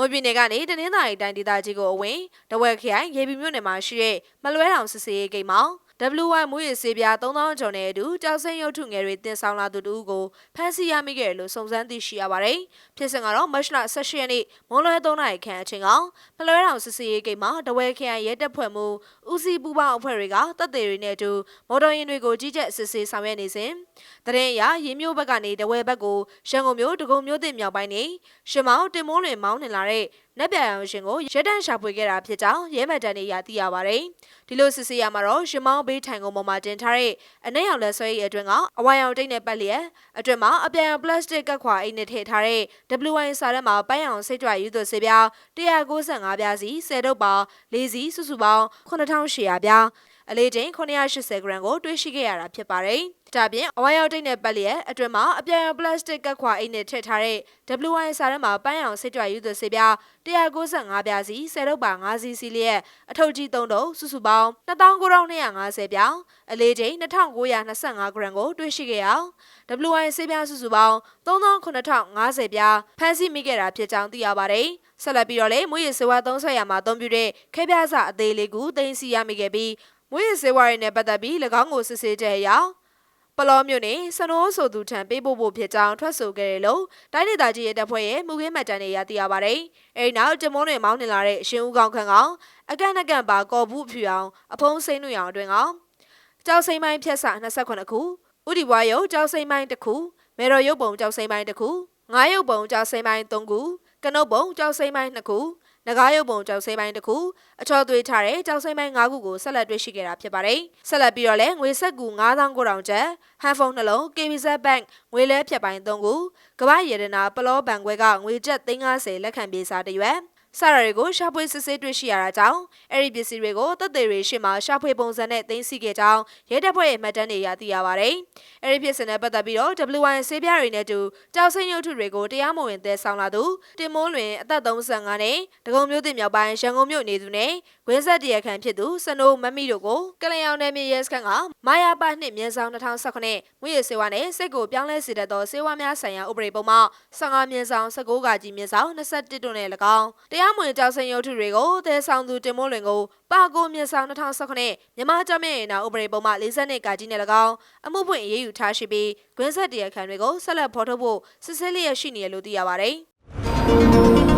မွန်ပြည်နယ်ကနေတနင်္သာရီတိုင်းဒေသကြီးကိုအဝင်တဝက်ခရိုင်ရေပီမြို့နယ်မှာရှိတဲ့မလွဲတောင်စစ်စေးရေးဂိတ်မှာ W1 မူရစေးပြား3000ကျော်နဲ့အတူကြောက်စိမ်းရုပ်ထုငယ်တွေတင်ဆောင်လာသူတို့ကိုဖမ်းဆီးရမိခဲ့တယ်လို့စုံစမ်းသိရှိရပါတယ်။ဖြစ်စဉ်ကတော့မတ်လ18ရက်နေ့မွန်လွဲ3နာရီခန့်အချိန်ကမလွဲတောင်စစ်စေးရေးဂိတ်မှာတဝက်ခရိုင်ရဲတပ်ဖွဲ့မှုဦးစီးပူးပေါင်းအဖွဲ့တွေကတပ်တွေတွေနဲ့အတူမော်တော်ယာဉ်တွေကိုကြီးကြပ်စစ်ဆေးဆောင်ရွက်နေစဉ်တရင်အရရင်းမျိုးဘက်ကနေတဝဲဘက်ကိုရန်ကုန်မြို့ဒဂုံမြို့တင်မြောက်ပိုင်းနေရှမောင်းတင်မိုးလွင်မောင်းနေလာတဲ့ နက်ပြအောင်ရှင်ကိုရဲတန့်ရှာဖွေခဲ့တာဖြစ်ကြောင်းရဲမှန်တန်တွေရသိရပါတယ်။ဒီလိုစစ်ဆေးရမှာတော့ရှမောင်းဘေးထိုင်ကုန်ပေါ်မှာတင်ထားတဲ့အနှဲ့ရောင်လက်ဆွဲရည်အတွင်းကအဝိုင်အောင်တိတ်နဲ့ပတ်လျက်အတွင်းမှာအပြန်ပလတ်စတစ်ကတ်ခွာအိတ်နဲ့ထည့်ထားတဲ့ WY စာထဲမှာပိုင်းအောင်စိတ်ကြွယူသွစေပြား195ပြားစီ10တုပ်ပါ၄စီစုစုပေါင်း9800ပြား အလေးချိန်980 gram ကိုတွေးရှိခဲ့ရတာဖြစ်ပါတယ်။ဒါပြင်အဝိုင်းရောက်တိတ်နဲ့ပတ်လျက်အတွင်းမှာအပြန်ပလတ်စတစ်ကတ်ခွာအိတ်နဲ့ထည့်ထားတဲ့ WY စာထဲမှာပန်းအောင်စစ်ကြွယူသွစေပြား195ပြားစီ10တုပ်ပါ5စီစီလျက်အထုပ်ကြီး3တုပ်စုစုပေါင်း2950ပြားအလေးချိန်2925 gram ကိုတွေးရှိခဲ့အောင် WY ဆေးပြားစုစုပေါင်း3950ပြားဖမ်းဆီးမိခဲ့တာဖြစ်ကြောင်းသိရပါတယ်။ဆက်လက်ပြီးတော့လေမွေးရစေဝါသုံးဆွဲရမှာအသုံးပြုတဲ့ခဲပြားစာအသေးလေးကိုတင်စီရမိခဲ့ပြီး မွေးရစေဝါရင်းနဲ့ပတ်သက်ပြီး၎င်းကိုစစ်ဆေးကြရအောင်ပလောမျိုးနဲ့စနိုးဆိုသူထံပေးပို့ဖို့ဖြစ်ကြောင်းထွက်ဆိုခဲ့တယ်လို့တိုင်းဒေသကြီးရဲတပ်ဖွဲ့ရဲ့မူခင်းမှတ်တမ်းတွေရသိရပါတယ်။အဲဒီနောက်ဂျမုန်းတွေမောင်းနေလာတဲ့အရှင်ဦးကောင်းခန့်ကအကန့်အကန့်ပါကော်ဘူးဖြူအောင်အဖုံးစိမ့်နွေအောင်အတွင်ကောင်ကြောက်စိမ့်ပိုင်းဖြက်စာ28ခုဥဒီဘွားရုပ်ကြောက်စိမ့်ပိုင်းတစ်ခုမေတော်ရုပ်ပုံကြောက်စိမ့်ပိုင်းတစ်ခုငါးရုပ်ပုံကြောက်စိမ့်ပိုင်း3ခုကနုတ်ပုံကြောက်စိမ့်ပိုင်း2ခု နဂါးရုပ်ပုံကြောက်စိမ့်ပိုင်းတစ်ခုအချော်သွေးထားတဲ့ကြောက်စိမ့်ပိုင်း၅ခုကိုဆက်လက်တွေ့ရှိခဲ့တာဖြစ်ပါတယ်။ဆက်လက်ပြီးတော့လည်းငွေဆက်ကူ9900ကျပ်ဟန်ဖုန်းနှလုံး KBZ Bank ငွေလဲဖြတ်ပိုင်း3ခုကမ္ဘာရတနာပလောဘဏ်ခွဲကငွေကျပ်350လက်ခံပြေစာတရွက် စရတွေကိုရှာဖွေစစ်ဆေးတွေ့ရှိရတာကြောင့်အဲ့ဒီပစ္စည်းတွေကိုတပ်သေးတွေရှေ့မှာရှာဖွေပုံစံနဲ့သိမ်းဆည်းခဲ့ကြောင်းရဲတပ်ဖွဲ့ရဲ့မှတ်တမ်းတွေရသိရပါတယ်။အဲ့ဒီဖြစ်စဉ်နဲ့ပတ်သက်ပြီးတော့ WY ဆေးပြားတွေနဲ့တူကြောက်စိမ့်ရုပ်ထုတွေကိုတရားမဝင်သဲဆောင်လာသူတင်မိုးလွင်အသက်35နဲ့ဒဂုံမျိုးတင်မြောက်ပိုင်းရန်ကုန်မြို့နေသူနဲ့ဝင်းဆက်တရခန့်ဖြစ်သူစနိုးမမီတို့ကိုကလျောင်နယ်မြေရဲစခန်းကမာယာပါနှစ်မြင်းဆောင်2019ငွေရစေဝါနဲ့စိတ်ကိုပြောင်းလဲစေတတ်သောစေဝါများဆိုင်ရာဥပဒေပုံမှ15မြင်းဆောင်19ကကြီးမြင်းဆောင်21တို့နဲ့၎င်းတရားမဝင်ကြောက်စိမ့်ရုပ်ထုတွေကိုသဲဆောင်သူတင်မိုးလွင်ကိုပါကိုမြင်းဆောင်2019မြန်မာကြမ်းမြင့်နာဥပဒေပုံမှ40ကကြီးနဲ့၎င်းအမှုဖွင့်အရေးယူထားရှိပြီးဂွင်းဆက်တရခန့်တွေကိုဆက်လက်ဖော်ထုတ်ဖို့စစ်ဆေးလျက်ရှိနေရလို့သိရပါတယ်